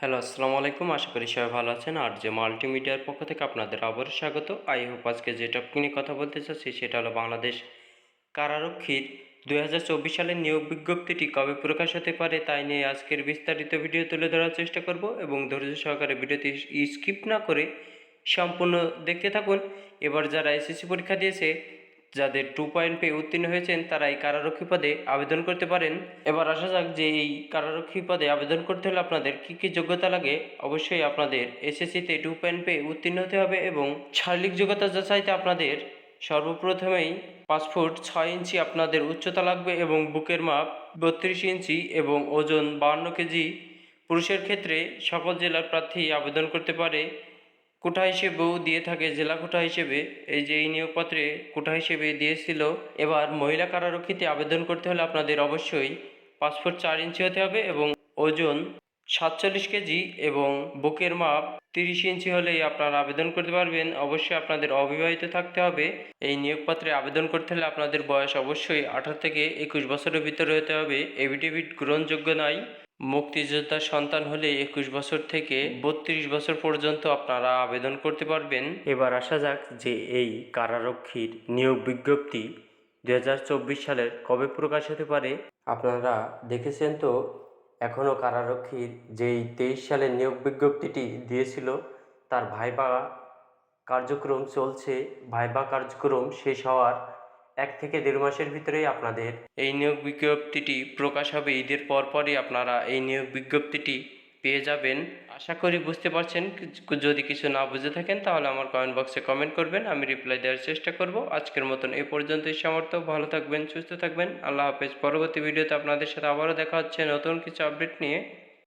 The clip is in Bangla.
হ্যালো আসসালামু আলাইকুম। আশা করি সবাই ভালো আছেন। আর যে মাল্টিমিডিয়ার পক্ষ থেকে আপনাদের আবারও স্বাগত। আই হোপ আজকে যে টপিক নিয়ে কথা বলতে চাচ্ছি, সেটা হলো বাংলাদেশ কারারক্ষীর দু হাজার চব্বিশ সালের নিয়োগ বিজ্ঞপ্তিটি কবে প্রকাশ হতে পারে, তাই নিয়ে আজকের বিস্তারিত ভিডিও তুলে ধরার চেষ্টা করব এবং ধৈর্য সহকারে ভিডিওটি স্কিপ না করে সম্পূর্ণ দেখতে থাকুন। এবার যারা এসএসসি পরীক্ষা দিয়েছে যাদের টু পয়েন্ট পেয়ে উত্তীর্ণ হয়েছেন, তারা এই কারারক্ষী পদে আবেদন করতে পারেন। এবার আসা যাক যে এই কারারক্ষী পদে আবেদন করতে হলে আপনাদের কী কী যোগ্যতা লাগে। অবশ্যই আপনাদের এসএসসিতে টু পয়েন্ট পেয়ে উত্তীর্ণ হতে হবে এবং শারীরিক যোগ্যতা যাচাইতে আপনাদের সর্বপ্রথমেই পাঁচ ফুট ছয় ইঞ্চি আপনাদের উচ্চতা লাগবে এবং বুকের মাপ বত্রিশ ইঞ্চি এবং ওজন বাহান্ন কেজি। পুরুষের ক্ষেত্রে সকল জেলার প্রার্থী আবেদন করতে পারে। কোটা হিসেবেও দিয়ে থাকে, জেলা কোটা হিসেবে। এই যে এই নিয়োগপত্রে কোটা হিসেবে দিয়েছিল। এবার মহিলা কারারক্ষীতে আবেদন করতে হলে আপনাদের অবশ্যই ফুট চার ইঞ্চি হতে হবে এবং ওজন সাতচল্লিশ কেজি এবং বুকের মাপ তিরিশ ইঞ্চি হলেই আপনারা আবেদন করতে পারবেন। অবশ্যই আপনাদের অবিবাহিত থাকতে হবে। এই নিয়োগপত্রে আবেদন করতে হলে আপনাদের বয়স অবশ্যই আঠারো থেকে একুশ বছরের ভিতরে হতে হবে। এভিডেভিট গ্রহণযোগ্য নয় মুক্তিযোদ্ধার সন্তান হলে একুশ বছর থেকে বত্রিশ বছর পর্যন্ত আপনারা আবেদন করতে পারবেন। এবার আসা যাক যে এই কারারক্ষীর নিয়োগ বিজ্ঞপ্তি দুই হাজার চব্বিশ সালের কবে প্রকাশ হতে পারে। আপনারা দেখেছেন তো এখনও কারারক্ষীর যেই তেইশ সালের নিয়োগ বিজ্ঞপ্তিটি দিয়েছিল, তার ভাইবা কার্যক্রম চলছে, ভাইবা কার্যক্রম শেষ হওয়ার এক থেকে দেড় মাসের ভিতরেই আপনাদের এই নিয়োগ বিজ্ঞপ্তিটি প্রকাশ হবে ঈদের পরপরই আপনারা এই নিয়োগ বিজ্ঞপ্তিটি পেয়ে যাবেন। আশা করি বুঝতে পারছেন। যদি কিছু না বুঝে থাকেন তাহলে আমার কমেন্ট বক্সে কমেন্ট করবেন, আমি রিপ্লাই দেওয়ার চেষ্টা করব। আজকের মতন এই পর্যন্তই সামর্থ্য। ভালো থাকবেন, সুস্থ থাকবেন। আল্লাহ হাফেজ। পরবর্তী ভিডিওতে আপনাদের সাথে আবারও দেখা হচ্ছে নতুন কিছু আপডেট নিয়ে।